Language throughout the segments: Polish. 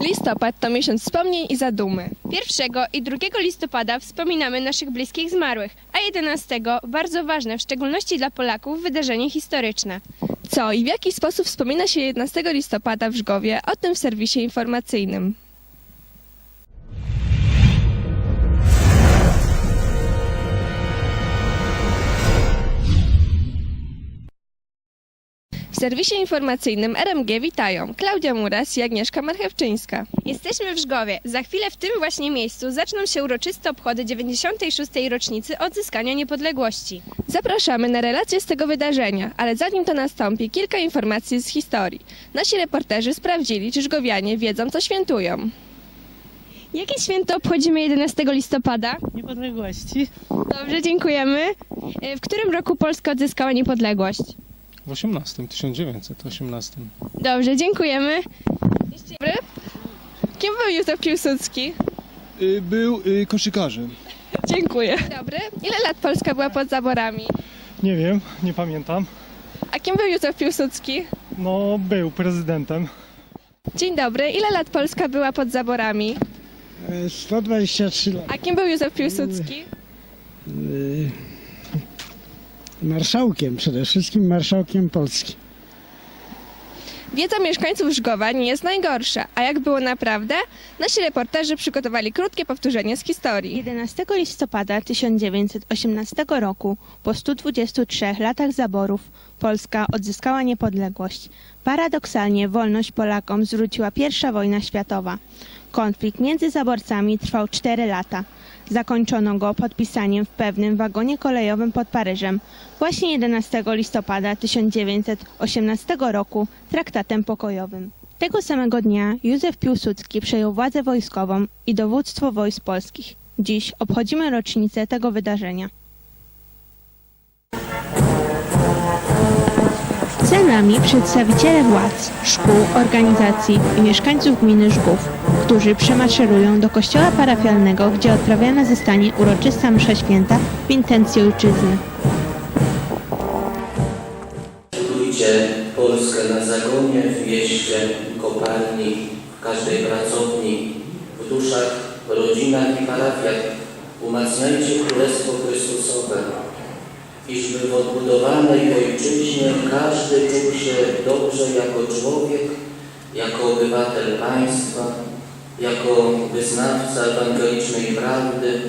Listopad to miesiąc wspomnień i zadumy. 1 i 2 listopada wspominamy naszych bliskich zmarłych, a 11 bardzo ważne, w szczególności dla Polaków, wydarzenie historyczne. Co i w jaki sposób wspomina się 11 listopada w Żgowie, o tym w serwisie informacyjnym. Serwisie informacyjnym RMG witają Klaudia Muras i Agnieszka Marchewczyńska. Jesteśmy w Żgowie. Za chwilę w tym właśnie miejscu zaczną się uroczyste obchody 96. rocznicy odzyskania niepodległości. Zapraszamy na relację z tego wydarzenia, ale zanim to nastąpi, kilka informacji z historii. Nasi reporterzy sprawdzili, czy żgowianie wiedzą, co świętują. Jakie święto obchodzimy 11 listopada? Niepodległości. Dobrze, dziękujemy. E, W którym roku Polska odzyskała niepodległość? W 18, 1918. Dobrze, dziękujemy. Dobry. Kim był Józef Piłsudski? Y, Był y, koszykarzem. Dziękuję. Dobry. Ile lat Polska była pod zaborami? Nie wiem, nie pamiętam. A kim był Józef Piłsudski? No, był prezydentem. Dzień dobry. Ile lat Polska była pod zaborami? E, 123 lat. A kim był Józef Piłsudski? Y, Marszałkiem, przede wszystkim marszałkiem Polski. Wiedza mieszkańców Żgowa nie jest najgorsza. A jak było naprawdę? Nasi reporterzy przygotowali krótkie powtórzenie z historii. 11 listopada 1918 roku, po 123 latach zaborów, Polska odzyskała niepodległość. Paradoksalnie wolność Polakom zwróciła I wojna światowa. Konflikt między zaborcami trwał 4 lata. Zakończono go podpisaniem w pewnym wagonie kolejowym pod Paryżem właśnie 11 listopada 1918 roku traktatem pokojowym. Tego samego dnia Józef Piłsudski przejął władzę wojskową i dowództwo wojsk polskich. Dziś obchodzimy rocznicę tego wydarzenia. Za przedstawiciele władz, szkół, organizacji i mieszkańców gminy Żgów, którzy przemaszerują do kościoła parafialnego, gdzie odprawiana zostanie uroczysta msza święta w intencji ojczyzny. Budujcie Polskę na zagonie, w mieście, kopalni, w każdej pracowni, w duszach, rodzinach i parafiach. Umacniajcie Królestwo Chrystusowe, iżby w odbudowanej Ojczyźnie każdy czuł się dobrze jako człowiek, jako obywatel państwa, jako wyznawca ewangelicznej prawdy,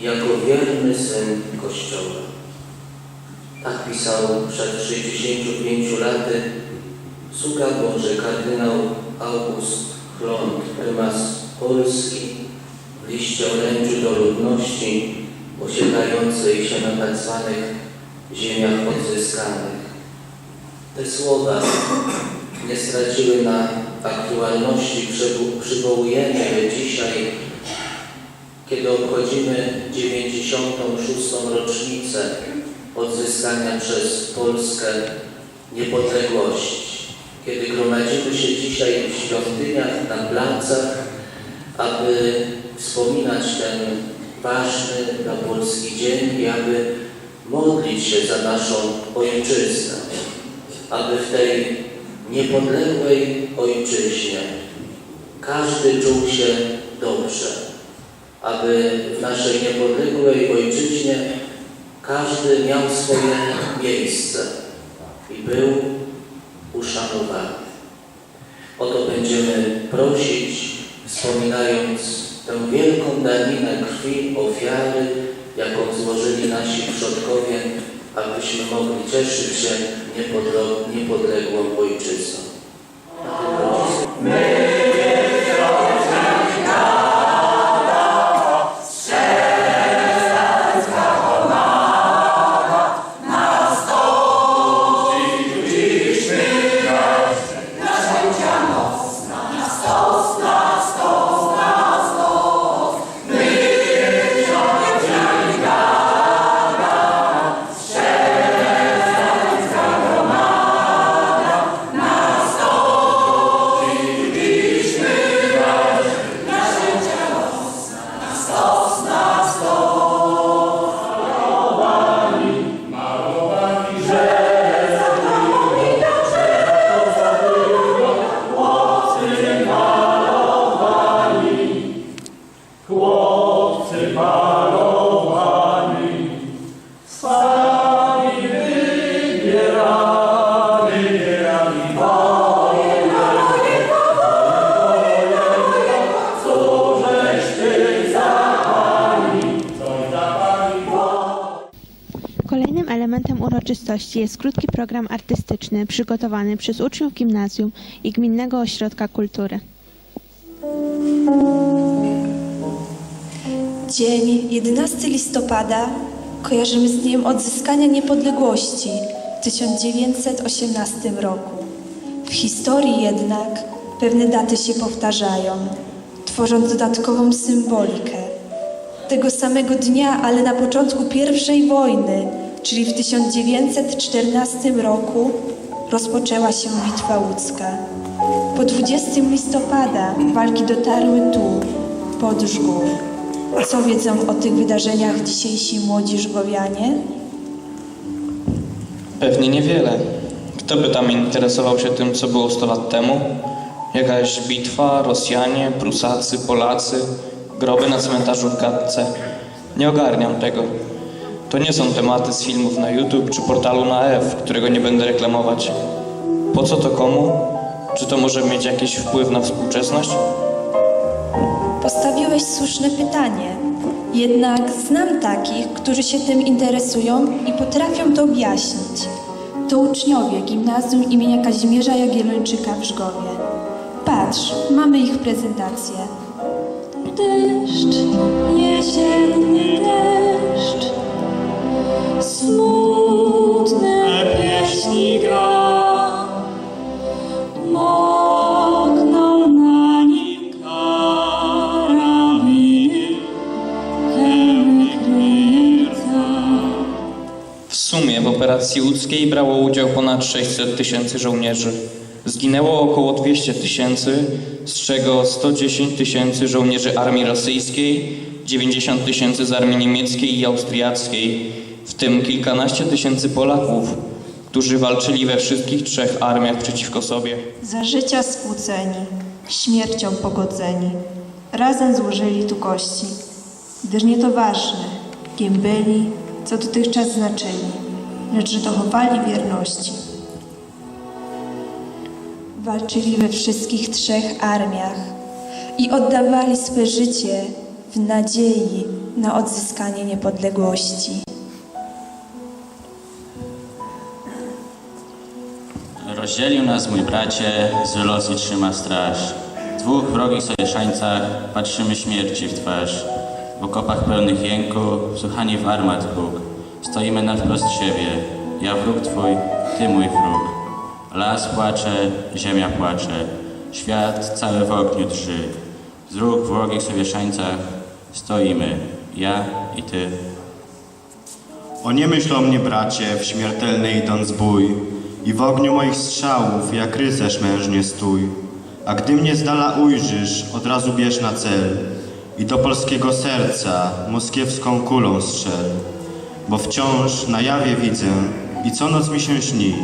jako wierny syn Kościoła. Tak pisał przed 65 laty sługa Boży kardynał August Chląd, prymas Polski, w liście orędziu do ludności osiedlającej się na tak zwanych ziemiach odzyskanych. Te słowa nie straciły na aktualności, Przywo- przywołujemy je dzisiaj, kiedy obchodzimy 96. rocznicę odzyskania przez Polskę niepodległości. Kiedy gromadzimy się dzisiaj w świątyniach, na placach, aby wspominać ten ważny dla Polski dzień i aby modlić się za naszą ojczyznę, aby w tej niepodległej ojczyźnie każdy czuł się dobrze, aby w naszej niepodległej ojczyźnie każdy miał swoje miejsce i był uszanowany. O to będziemy prosić, wspominając tę wielką daninę krwi, ofiary, jaką złożyli nasi przodkowie, abyśmy mogli cieszyć się niepodległą ojczyzną. Elementem uroczystości jest krótki program artystyczny przygotowany przez uczniów gimnazjum i Gminnego Ośrodka Kultury. Dzień 11 listopada kojarzymy z dniem odzyskania niepodległości w 1918 roku. W historii jednak pewne daty się powtarzają, tworząc dodatkową symbolikę. Tego samego dnia, ale na początku I wojny, czyli w 1914 roku, rozpoczęła się Bitwa Łódzka. Po 20 listopada walki dotarły tu, pod Żgów. Co wiedzą o tych wydarzeniach dzisiejsi młodzi żgowianie? Pewnie niewiele. Kto by tam interesował się tym, co było 100 lat temu? Jakaś bitwa, Rosjanie, Prusacy, Polacy, groby na cmentarzu w Gadce. Nie ogarniam tego. To nie są tematy z filmów na YouTube czy portalu na F, którego nie będę reklamować. Po co to komu? Czy to może mieć jakiś wpływ na współczesność? Postawiłeś słuszne pytanie. Jednak znam takich, którzy się tym interesują i potrafią to objaśnić. To uczniowie gimnazjum imienia Kazimierza Jagiellończyka w Żgowie. Patrz, mamy ich prezentację. Deszcz, jesienny deszcz, operacji łódzkiej brało udział ponad 600 tysięcy żołnierzy. Zginęło około 200 tysięcy, z czego 110 tysięcy żołnierzy armii rosyjskiej, 90 tysięcy z armii niemieckiej i austriackiej, w tym kilkanaście tysięcy Polaków, którzy walczyli we wszystkich trzech armiach przeciwko sobie. Za życia skłóceni, śmiercią pogodzeni, razem złożyli tu kości, gdyż nie to ważne, kim byli, co dotychczas znaczyli, lecz że dochowali wierności. Walczyli we wszystkich trzech armiach i oddawali swe życie w nadziei na odzyskanie niepodległości. Rozdzielił nas mój bracie, z losu trzyma straż. W dwóch wrogich sojuszańcach patrzymy śmierci w twarz. W okopach pełnych jęku, wsłuchani w armat huk. Stoimy na wprost siebie, ja wróg twój, ty mój wróg. Las płacze, ziemia płacze, świat cały w ogniu drży. W dwóch wrogich sojuszańcach stoimy, ja i ty. O nie myśl o mnie, bracie, w śmiertelny idąc bój i w ogniu moich strzałów, jak rycerz mężnie stój. A gdy mnie z dala ujrzysz, od razu bierz na cel i do polskiego serca moskiewską kulą strzel. Bo wciąż na jawie widzę i co noc mi się śni,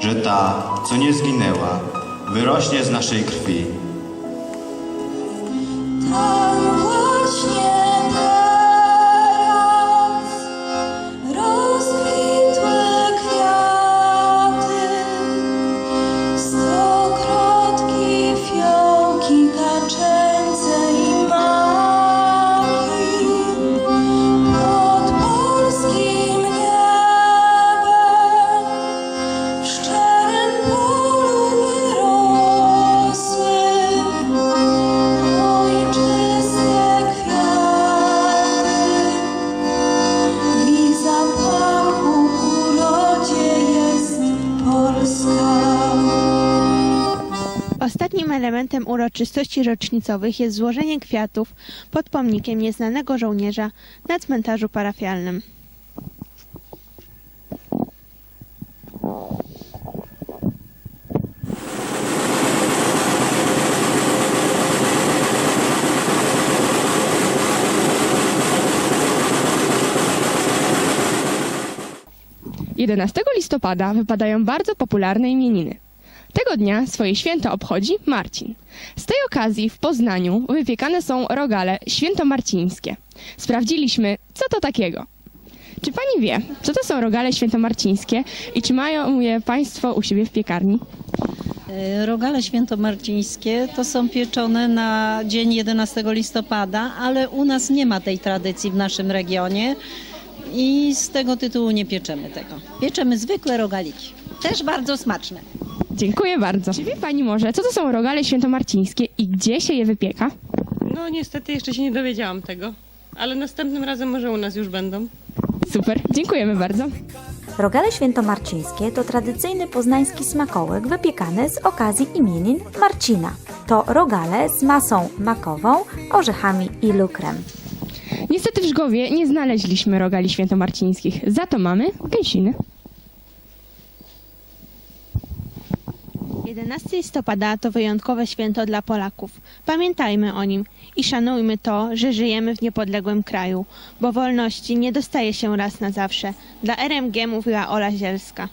że ta, co nie zginęła, wyrośnie z naszej krwi. Tam właśnie uroczystości rocznicowych jest złożenie kwiatów pod pomnikiem nieznanego żołnierza na cmentarzu parafialnym. – 11 listopada wypadają bardzo popularne imieniny. Tego dnia swoje święto obchodzi Marcin. Z tej okazji w Poznaniu wypiekane są rogale świętomarcińskie. Sprawdziliśmy, co to takiego. Czy pani wie, co to są rogale świętomarcińskie i czy mają je państwo u siebie w piekarni? E, Rogale świętomarcińskie to są pieczone na dzień 11 listopada, ale u nas nie ma tej tradycji w naszym regionie. i z tego tytułu nie pieczemy tego. Pieczemy zwykłe rogaliki. Też bardzo smaczne. Dziękuję bardzo. Czy wie Pani może, co to są rogale świętomarcińskie i gdzie się je wypieka? No niestety jeszcze się nie dowiedziałam tego, ale następnym razem może u nas już będą. Super, dziękujemy bardzo. Rogale świętomarcińskie to tradycyjny poznański smakołyk wypiekany z okazji imienin Marcina. To rogale z masą makową, orzechami i lukrem. Niestety w Żgowie nie znaleźliśmy rogali świętomarcińskich, za to mamy gęsiny. 11 listopada to wyjątkowe święto dla Polaków. Pamiętajmy o nim i szanujmy to, że żyjemy w niepodległym kraju, bo wolności nie dostaje się raz na zawsze. Dla RMG mówiła Ola Zielska.